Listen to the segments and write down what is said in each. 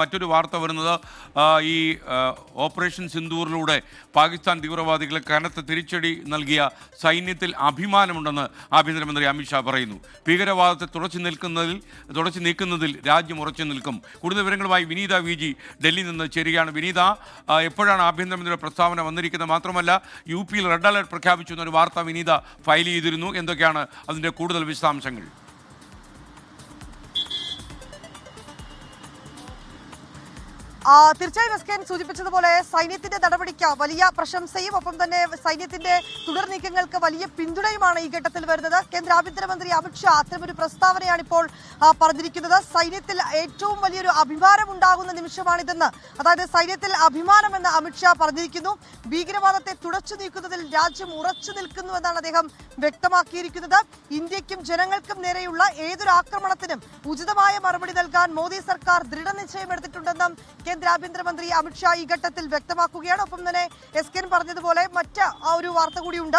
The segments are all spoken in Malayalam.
മറ്റൊരു വാർത്ത വരുന്നത് ഈ ഓപ്പറേഷൻ സിന്ദൂറിലൂടെ പാകിസ്ഥാൻ തീവ്രവാദികളെ കനത്ത തിരിച്ചടി നൽകിയ സൈന്യത്തിൽ അഭിമാനമുണ്ടെന്ന് ആഭ്യന്തരമന്ത്രി അമിത്ഷാ പറയുന്നു. ഭീകരവാദത്തെ തുടച്ചു നിൽക്കുന്നതിൽ തുടച്ചു നീക്കുന്നതിൽ രാജ്യം ഉറച്ചു നിൽക്കും. കൂടുതൽ വിവരങ്ങളുമായി വിനീത വി ജി ഡൽഹിയിൽ നിന്ന് ചേരുകയാണ്. വിനീത എപ്പോഴാണ് ആഭ്യന്തരമന്ത്രിയുടെ പ്രസ്താവന വന്നിരിക്കുന്നത് മാത്രമല്ല യു പിയിൽ റെഡ് അലർട്ട് പ്രഖ്യാപിച്ചു എന്നൊരു വാർത്ത വിനീത ഫയൽ ചെയ്തിരുന്നു. എന്തൊക്കെയാണ് അതിന്റെ കൂടുതൽ വിശദാംശങ്ങൾ? തീർച്ചയായും എസ് കെ എൻ സൂചിപ്പിച്ചതുപോലെ സൈന്യത്തിന്റെ നടപടിക്ക് വലിയ പ്രശംസയും ഒപ്പം തന്നെ സൈന്യത്തിന്റെ തുടർ നീക്കങ്ങൾക്ക് വലിയ പിന്തുണയുമാണ് ഈ ഘട്ടത്തിൽ വരുന്നത്. കേന്ദ്ര ആഭ്യന്തരമന്ത്രി അമിത്ഷാ അത്തരമൊരു പ്രസ്താവനയാണ് ഇപ്പോൾ പറഞ്ഞിരിക്കുന്നത്. സൈന്യത്തിൽ ഏറ്റവും വലിയൊരു അഭിമാനം ഉണ്ടാകുന്ന നിമിഷമാണിതെന്ന് അതായത് സൈന്യത്തിൽ അഭിമാനമെന്ന് അമിത്ഷാ പറഞ്ഞിരിക്കുന്നു. ഭീകരവാദത്തെ തുടച്ചു നീക്കുന്നതിൽ രാജ്യം ഉറച്ചു നിൽക്കുന്നു എന്നാണ് അദ്ദേഹം വ്യക്തമാക്കിയിരിക്കുന്നത്. ഇന്ത്യക്കും ജനങ്ങൾക്കും നേരെയുള്ള ഏതൊരു ആക്രമണത്തിനും ഉചിതമായ മറുപടി നൽകാൻ മോദി സർക്കാർ ദൃഢനിശ്ചയം എടുത്തിട്ടുണ്ടെന്നും കേന്ദ്ര ആഭ്യന്തരമന്ത്രി അമിത്ഷാ ഈ ഘട്ടത്തിൽ വ്യക്തമാക്കുകയാണ്. ഒപ്പം തന്നെ എസ് കെൻ പറഞ്ഞതുപോലെ മറ്റ് ആ ഒരു വാർത്ത കൂടിയുണ്ട്.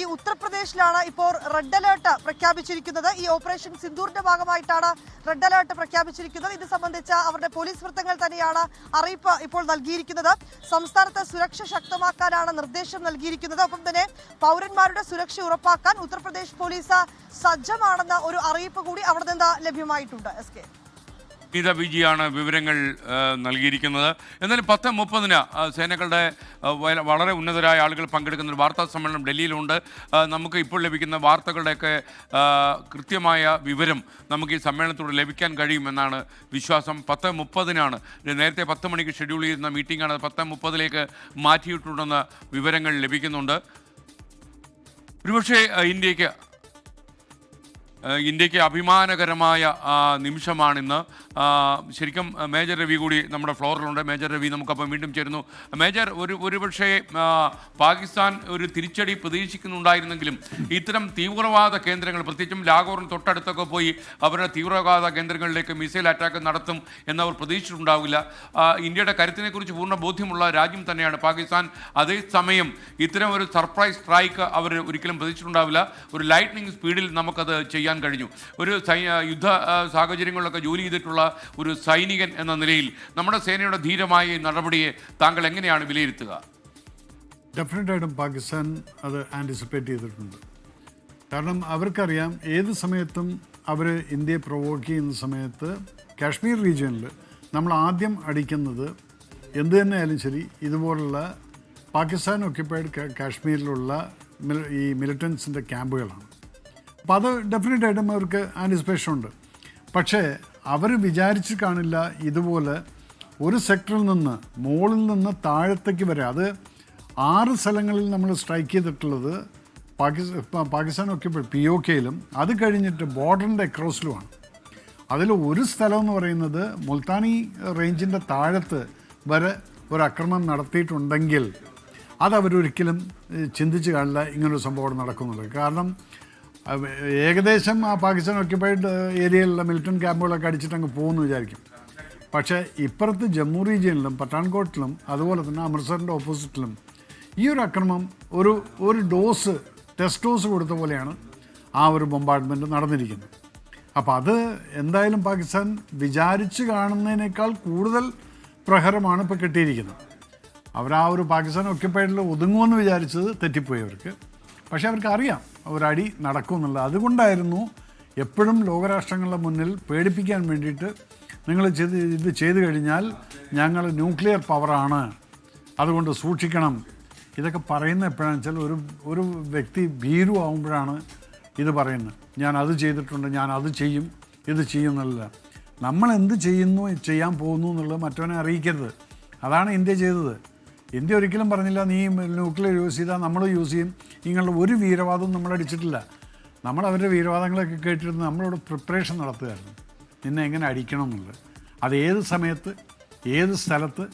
ഈ ഉത്തർപ്രദേശിലാണ് ഇപ്പോൾ റെഡ് അലേർട്ട് പ്രഖ്യാപിച്ചിരിക്കുന്നത്. ഈ ഓപ്പറേഷൻ സിന്ദൂറിന്റെ ഭാഗമായിട്ടാണ് റെഡ് അലേർട്ട് പ്രഖ്യാപിച്ചിരിക്കുന്നത്. ഇത് സംബന്ധിച്ച അവരുടെ പോലീസ് വൃത്തങ്ങൾ തന്നെയാണ് അറിയിപ്പ് ഇപ്പോൾ നൽകിയിരിക്കുന്നത്. സംസ്ഥാനത്ത് സുരക്ഷ ശക്തമാക്കാനാണ് നിർദ്ദേശം നൽകിയിരിക്കുന്നത്. ഒപ്പം തന്നെ പൗരന്മാരുടെ സുരക്ഷ ഉറപ്പാക്കാൻ ഉത്തർപ്രദേശ് പോലീസ് സജ്ജമാണെന്ന ഒരു അറിയിപ്പ് കൂടി അവിടെ നിന്ന് ലഭ്യമായിട്ടുണ്ട് എസ് കെ ഗീത വിജിയാണ് വിവരങ്ങൾ നൽകിയിരിക്കുന്നത്. എന്നാലും പത്ത് മുപ്പതിന് സേനകളുടെ വളരെ ഉന്നതരായ ആളുകൾ പങ്കെടുക്കുന്ന ഒരു വാർത്താ സമ്മേളനം ഡൽഹിയിലുണ്ട്. നമുക്ക് ഇപ്പോൾ ലഭിക്കുന്ന വാർത്തകളുടെയൊക്കെ കൃത്യമായ വിവരം നമുക്ക് ഈ സമ്മേളനത്തോട് ലഭിക്കാൻ കഴിയുമെന്നാണ് വിശ്വാസം. പത്ത് മുപ്പതിനാണ്. നേരത്തെ പത്ത് മണിക്ക് ഷെഡ്യൂൾ ചെയ്യുന്ന മീറ്റിംഗാണ്. പത്ത് മുപ്പതിലേക്ക് മാറ്റിയിട്ടുണ്ടെന്ന് വിവരങ്ങൾ ലഭിക്കുന്നുണ്ട്. ഒരുപക്ഷേ ഇന്ത്യയ്ക്ക് ഇന്ത്യയ്ക്ക് അഭിമാനകരമായ നിമിഷമാണിന്ന്. ശരിക്കും മേജർ രവി കൂടി നമ്മുടെ ഫ്ലോറിലുണ്ട്. മേജർ രവി നമുക്കപ്പം വീണ്ടും ചേരുന്നു. മേജർ ഒരു ഒരുപക്ഷെ പാകിസ്ഥാൻ ഒരു തിരിച്ചടി പ്രതീക്ഷിക്കുന്നുണ്ടായിരുന്നെങ്കിലും ഇത്തരം തീവ്രവാദ കേന്ദ്രങ്ങൾ പ്രത്യേകിച്ചും ലാഹോറിന് തൊട്ടടുത്തൊക്കെ പോയി അവരുടെ തീവ്രവാദ കേന്ദ്രങ്ങളിലേക്ക് മിസൈൽ അറ്റാക്ക് നടത്തും എന്നവർ പ്രതീക്ഷിച്ചിട്ടുണ്ടാവില്ല. ഇന്ത്യയുടെ കരുത്തിനെക്കുറിച്ച് പൂർണ ബോധ്യമുള്ള രാജ്യം തന്നെയാണ് പാകിസ്ഥാൻ. അതേസമയം ഇത്തരം ഒരു സർപ്രൈസ് സ്ട്രൈക്ക് അവർ ഒരിക്കലും പ്രതീക്ഷിച്ചിട്ടുണ്ടാവില്ല. ഒരു ലൈറ്റ്നിങ് സ്പീഡിൽ നമുക്കത് ചെയ്യാൻ കഴിഞ്ഞു. ഒരു യുദ്ധ സാഹചര്യങ്ങളിലൊക്കെ ജോലി ചെയ്തിട്ടുള്ള ഒരു സൈനികൻ എന്ന നിലയിൽ നമ്മുടെ സേനയുടെ ധീരമായ നടപടിയെ താങ്കൾ എങ്ങനെയാണ് വിലയിരുത്തുക? ഡെഫിനറ്റായിട്ടും പാകിസ്ഥാൻ അത് ആന്റിസിപ്പേറ്റ് ചെയ്തിട്ടുണ്ട്. കാരണം അവർക്കറിയാം ഏത് സമയത്തും അവർ ഇന്ത്യയെ പ്രൊവോക്ക് ചെയ്യുന്ന സമയത്ത് കാശ്മീർ റീജിയനിൽ നമ്മൾ ആദ്യം അടിക്കുന്നത് എന്ത് തന്നെയായാലും ശരി ഇതുപോലുള്ള പാകിസ്ഥാൻ ഒക്യുപ്പൈഡ് കാശ്മീരിലുള്ള ഈ മിലിറ്റൻസിന്റെ ക്യാമ്പുകളാണ് അപ്പോൾ അത് ഡെഫിനറ്റായിട്ടും അവർക്ക് ആന്റിസിപ്പേഷൻ ഉണ്ട്. പക്ഷേ അവർ വിചാരിച്ച് കാണില്ല ഇതുപോലെ ഒരു സെക്ടറിൽ നിന്ന് മുകളിൽ നിന്ന് താഴത്തേക്ക് വരെ. അത് ആറ് സ്ഥലങ്ങളിൽ നമ്മൾ സ്ട്രൈക്ക് ചെയ്തിട്ടുള്ളത് പാകിസ്ഥാൻ പാകിസ്ഥാൻ ഒക്കെ പി ഒ കെയിലും അത് കഴിഞ്ഞിട്ട് ബോർഡറിന്റെ അക്രോസിലുമാണ് അതിൽ ഒരു സ്ഥലം എന്ന് പറയുന്നത് മുൽത്താനി റേഞ്ചിന്റെ താഴത്ത് വരെ ഒരു അക്രമം നടത്തിയിട്ടുണ്ടെങ്കിൽ അതവരൊരിക്കലും ചിന്തിച്ച് കാണില്ല ഇങ്ങനൊരു സംഭവം നടക്കുന്നുള്ളത് കാരണം ഏകദേശം ആ പാകിസ്ഥാൻ ഒക്യുപൈഡ് ഏരിയയിലുള്ള മിലിറ്റൻ ക്യാമ്പുകളൊക്കെ അടിച്ചിട്ട് അങ്ങ് പോകുമെന്ന് വിചാരിക്കും. പക്ഷേ ഇപ്പുറത്ത് ജമ്മു റീജിയനിലും പട്ടാൻകോട്ടിലും അതുപോലെ തന്നെ അമൃത്സറിന്റെ ഓപ്പോസിറ്റിലും ഈ ഒരു അക്രമം ഒരു ഒരു ഡോസ് ടെസ്റ്റ് ഡോസ് കൊടുത്ത പോലെയാണ് ആ ഒരു ബൊമ്പാർട്ട്മെന്റ് നടന്നിരിക്കുന്നത്. അപ്പോൾ അത് എന്തായാലും പാകിസ്ഥാൻ വിചാരിച്ച് കാണുന്നതിനേക്കാൾ കൂടുതൽ പ്രഹരമാണ് ഇപ്പോൾ കിട്ടിയിരിക്കുന്നത്. അവർ ആ ഒരു പാകിസ്ഥാൻ ഒക്യുപ്പൈഡിൽ ഒതുങ്ങുമെന്ന് വിചാരിച്ചത് തെറ്റിപ്പോയി അവർക്ക്. പക്ഷേ അവർക്ക് അറിയാം. ഒരടി നടക്കുമെന്നുള്ളത് അതുകൊണ്ടായിരുന്നു എപ്പോഴും ലോകരാഷ്ട്രങ്ങളുടെ മുന്നിൽ പേടിപ്പിക്കാൻ വേണ്ടിയിട്ട് നിങ്ങൾ ചെയ്ത് ഇത് ചെയ്തു കഴിഞ്ഞാൽ ഞങ്ങൾ ന്യൂക്ലിയർ പവറാണ്. അതുകൊണ്ട് സൂക്ഷിക്കണം. ഇതൊക്കെ പറയുന്ന എപ്പോഴാണെന്ന് വെച്ചാൽ ഒരു ഒരു വ്യക്തി ഭീരു ആകുമ്പോഴാണ് ഇത് പറയുന്നത്. ഞാൻ അത് ചെയ്തിട്ടുണ്ട് ഞാൻ അത് ചെയ്യും ഇത് ചെയ്യും എന്നല്ല. നമ്മൾ എന്ത് ചെയ്യുന്നു ചെയ്യാൻ പോകുന്നു എന്നുള്ളത് മറ്റവനെ അറിയിക്കരുത്. അതാണ് ഇന്ത്യ ചെയ്തത്. ഇന്ത്യ ഒരിക്കലും പറഞ്ഞില്ല നീ ന്യൂക്ലിയർ യൂസ് ചെയ്താൽ നമ്മൾ യൂസ് ചെയ്യും. ഇങ്ങനെയുള്ള ഒരു വീരവാദവും നമ്മൾ അടിച്ചിട്ടില്ല. നമ്മൾ അവരുടെ വീരവാദങ്ങളൊക്കെ കേട്ടിരുന്നു നമ്മളോട് പ്രിപ്പറേഷൻ നടത്തുകയായിരുന്നു. നിന്നെ എങ്ങനെ അടിക്കണം എന്നുള്ളത്. അത് ഏത് സമയത്ത് ഏത് സ്ഥലത്ത്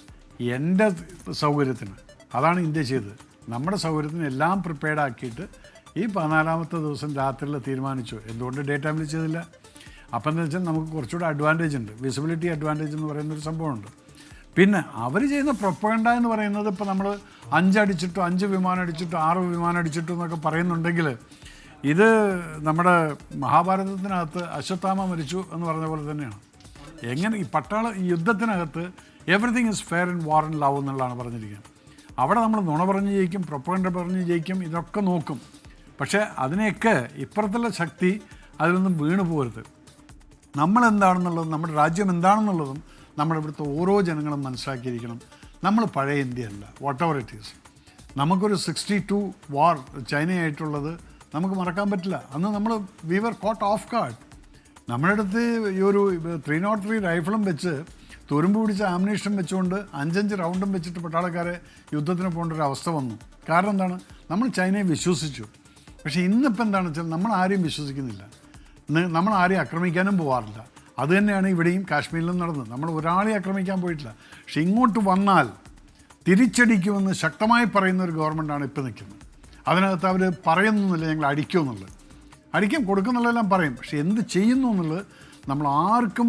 എന്റെ സൗകര്യത്തിന്. അതാണ് ഇന്ത്യ ചെയ്തത്. നമ്മുടെ സൗകര്യത്തിന് എല്ലാം പ്രിപ്പയർഡ് ആക്കിയിട്ട് ഈ പതിനാലാമത്തെ ദിവസം രാത്രിയിൽ തീരുമാനിച്ചു. എന്തുകൊണ്ട് ഡേറ്റ് ടൈമിൽ ചെയ്തില്ല? അപ്പം എന്ന് വെച്ചാൽ നമുക്ക് കുറച്ചുകൂടെ അഡ്വാന്റേജ് ഉണ്ട്. വിസിബിലിറ്റി അഡ്വാന്റേജ് എന്ന് പറയുന്നൊരു സംഭവമുണ്ട്. പിന്നെ അവർ ചെയ്യുന്ന പ്രൊപ്പഗണ്ട എന്ന് പറയുന്നത് ഇപ്പോൾ നമ്മൾ അഞ്ചടിച്ചിട്ടോ അഞ്ച് വിമാനം അടിച്ചിട്ടോ ആറ് വിമാനം അടിച്ചിട്ടോ എന്നൊക്കെ പറയുന്നുണ്ടെങ്കിൽ ഇത് നമ്മുടെ മഹാഭാരതത്തിനകത്ത് അശ്വത്ഥാമ മരിച്ചു എന്ന് പറഞ്ഞ പോലെ തന്നെയാണ്. എങ്ങനെ ഈ പട്ടാള ഈ യുദ്ധത്തിനകത്ത് everything is fair in war and love എന്നുള്ളതാണ് പറഞ്ഞിരിക്കുന്നത്. അവിടെ നമ്മൾ നുണ പറഞ്ഞ് ജയിക്കും പ്രൊപ്പഗണ്ട പറഞ്ഞ് ജയിക്കും ഇതൊക്കെ നോക്കും. പക്ഷേ അതിനെയൊക്കെ ഇപ്പുറത്തുള്ള ശക്തി അതിലൊന്നും വീണു പോകരുത് നമ്മളെന്താണെന്നുള്ളതും നമ്മുടെ രാജ്യം എന്താണെന്നുള്ളതും നമ്മുടെ ഇവിടുത്തെ ഓരോ ജനങ്ങളും മനസ്സിലാക്കിയിരിക്കണം. നമ്മൾ പഴയ ഇന്ത്യയല്ല. വാട്ട് എവർ ഇറ്റ് ഈസ് നമുക്കൊരു സിക്സ്റ്റി ടു വാർ ചൈനയായിട്ടുള്ളത് നമുക്ക് മറക്കാൻ പറ്റില്ല. അന്ന് നമ്മൾ we were caught off guard നമ്മുടെ അടുത്ത് ഈ ഒരു ത്രീ നോട്ട് ത്രീ റൈഫിളും വെച്ച് തുരുമ്പ് പിടിച്ച ആമിനേഷൻ വെച്ചുകൊണ്ട് അഞ്ചഞ്ച് റൗണ്ടും വെച്ചിട്ട് പട്ടാളക്കാരെ യുദ്ധത്തിന് പോകേണ്ട ഒരു അവസ്ഥ വന്നു. കാരണം എന്താണ്? നമ്മൾ ചൈനയെ വിശ്വസിച്ചു. പക്ഷേ ഇന്നിപ്പോൾ എന്താണെന്ന് വെച്ചാൽ നമ്മൾ ആരെയും വിശ്വസിക്കുന്നില്ല. നമ്മൾ ആരെയും ആക്രമിക്കാനും പോകാറില്ല അത് തന്നെയാണ് ഇവിടെയും കാശ്മീരിലും നടന്നത്. നമ്മൾ ഒരാളെ ആക്രമിക്കാൻ പോയിട്ടില്ല. പക്ഷെ ഇങ്ങോട്ട് വന്നാൽ തിരിച്ചടിക്കുമെന്ന് ശക്തമായി പറയുന്ന ഒരു ഗവൺമെന്റാണ് ഇപ്പോൾ നിൽക്കുന്നത്. അതിനകത്ത് അവർ പറയുന്നൊന്നുമില്ല ഞങ്ങൾ അടിക്കുമെന്നുള്ളത് അടിക്കും കൊടുക്കുന്നുള്ളതെല്ലാം പറയും. പക്ഷെ എന്ത് ചെയ്യുന്നു എന്നുള്ളത് നമ്മൾ ആർക്കും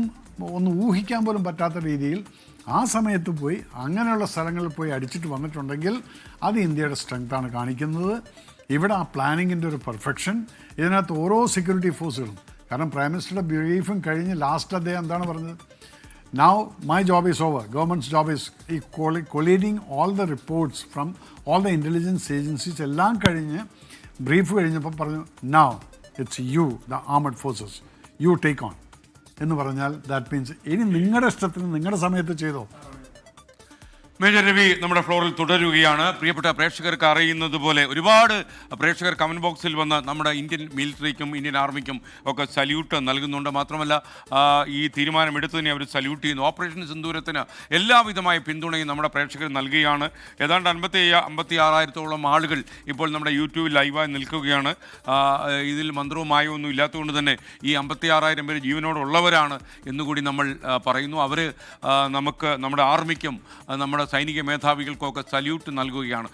ഒന്ന് ഊഹിക്കാൻ പോലും പറ്റാത്ത രീതിയിൽ ആ സമയത്ത് പോയി അങ്ങനെയുള്ള സ്ഥലങ്ങളിൽ പോയി അടിച്ചിട്ട് വന്നിട്ടുണ്ടെങ്കിൽ അത് ഇന്ത്യയുടെ സ്ട്രെങ്ത്താണ് കാണിക്കുന്നത്. ഇവിടെ ആ പ്ലാനിങ്ങിന്റെ ഒരു പെർഫെക്ഷൻ ഇതിനകത്ത് ഓരോ സെക്യൂരിറ്റി ഫോഴ്സുകളും കാരണം പ്രൈം മിനിസ്റ്ററുടെ ബ്രീഫും കഴിഞ്ഞ് ലാസ്റ്റ് അദ്ദേഹം എന്താണ് പറഞ്ഞത്? Now my job is over Government's job is ഈ കൊളി colliding all the reports from all the intelligence agencies എല്ലാം കഴിഞ്ഞ് ബ്രീഫ് കഴിഞ്ഞപ്പോൾ പറഞ്ഞു now it's you the armed forces you take on എന്ന് പറഞ്ഞാൽ ദാറ്റ് മീൻസ് ഇനി നിങ്ങളുടെ ഇഷ്ടത്തിന് നിങ്ങളുടെ സമയത്ത് ചെയ്തോ? മേജർ രവി നമ്മുടെ ഫ്ലോറിൽ തുടരുകയാണ്. പ്രിയപ്പെട്ട പ്രേക്ഷകർക്ക് അറിയുന്നത് പോലെ ഒരുപാട് പ്രേക്ഷകർ കമന്റ് ബോക്സിൽ വന്ന് നമ്മുടെ ഇന്ത്യൻ മിലിറ്ററിക്കും ഇന്ത്യൻ ആർമിക്കും ഒക്കെ സല്യൂട്ട് നൽകുന്നുണ്ട്. മാത്രമല്ല ഈ തീരുമാനം എടുത്തതിനെ അവർ സല്യൂട്ട് ചെയ്യുന്നു. ഓപ്പറേഷൻ സിന്ദൂരത്തിന് എല്ലാവിധമായ പിന്തുണയും നമ്മുടെ പ്രേക്ഷകർ നൽകുകയാണ്. ഏതാണ്ട് അൻപത്തി അമ്പത്തി ആറായിരത്തോളം ആളുകൾ ഇപ്പോൾ നമ്മുടെ യൂട്യൂബിൽ ലൈവായി നിൽക്കുകയാണ്. ഇതിൽ മന്ത്രവും മായവും ഇല്ലാത്തതുകൊണ്ട് തന്നെ ഈ അമ്പത്തി ആറായിരം പേര് ജീവനോടുള്ളവരാണ് എന്നുകൂടി നമ്മൾ പറയുന്നു. അവർ നമുക്ക് നമ്മുടെ ആർമിക്കും നമ്മുടെ സൈനിക മേധാവികൾക്കൊക്കെ സല്യൂട്ട് നൽകുകയാണ്.